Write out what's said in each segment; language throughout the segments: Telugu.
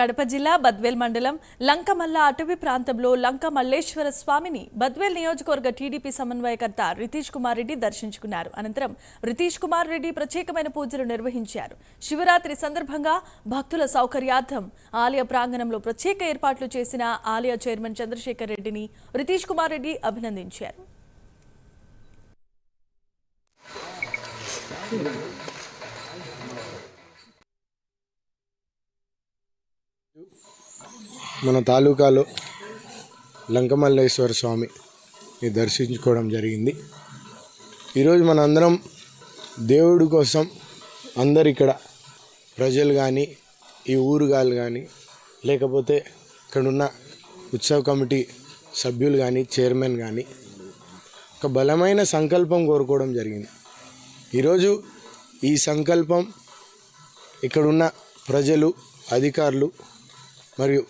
కడప జిల్లా బద్వేల్ మండలం లంకమల్ల అటవీ ప్రాంతంలో లంక మల్లేశ్వర స్వామిని బద్వేల్ నియోజకవర్గ టీడీపీ సమన్వయకర్త రితీష్ కుమార్ రెడ్డి దర్శించుకున్నారు. అనంతరం రితీష్ కుమార్ రెడ్డి ప్రత్యేకమైన పూజలు నిర్వహించారు. శివరాత్రి సందర్భంగా భక్తుల సౌకర్యార్థం ఆలయ ప్రాంగణంలో ప్రత్యేక ఏర్పాట్లు చేసిన ఆలయ చైర్మన్ చంద్రశేఖర్ రెడ్డిని రితీష్ కుమార్ రెడ్డి అభినందించారు. మన తాలూకాలో లంకమల్లేశ్వర స్వామిని దర్శించుకోవడం జరిగింది. ఈరోజు మన అందరం దేవుడి కోసం అందరు ఇక్కడ ప్రజలు కానీ ఈ ఊరుగాలు కానీ లేకపోతే ఇక్కడున్న ఉత్సవ కమిటీ సభ్యులు కానీ చైర్మన్ కానీ ఒక బలమైన సంకల్పం కోరుకోవడం జరిగింది. ఈరోజు ఈ సంకల్పం ఇక్కడున్న ప్రజలు అధికారులు మరియు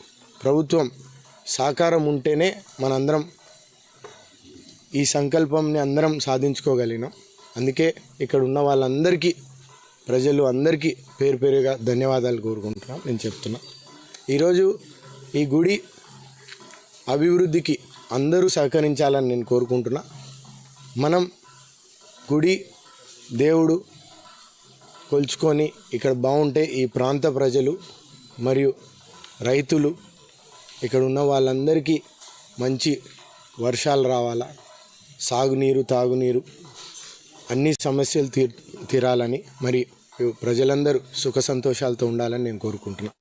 ప్రభుత్వం సహకారం ఉంటేనే మనందరం ఈ సంకల్పంని అందరం సాధించుకోగలిగినాం. అందుకే ఇక్కడ ఉన్న వాళ్ళందరికీ ప్రజలు అందరికీ పేరు పేరుగా ధన్యవాదాలు కోరుకుంటున్నాం. నేను చెప్తున్నా. ఈరోజు ఈ గుడి అభివృద్ధికి అందరూ సహకరించాలని నేను కోరుకుంటున్నా. మనం గుడి దేవుడు కొలుచుకొని ఇక్కడ బాగుంటే ఈ ప్రాంత ప్రజలు మరియు రైతులు ఇక్కడ ఉన్న వాళ్ళందరికీ మంచి వర్షాలు రావాలా? సాగునీరు తాగునీరు అన్ని సమస్యలు తీ తీరాలని మరి ప్రజలందరూ సుఖ సంతోషాలతో ఉండాలని నేను కోరుకుంటున్నాను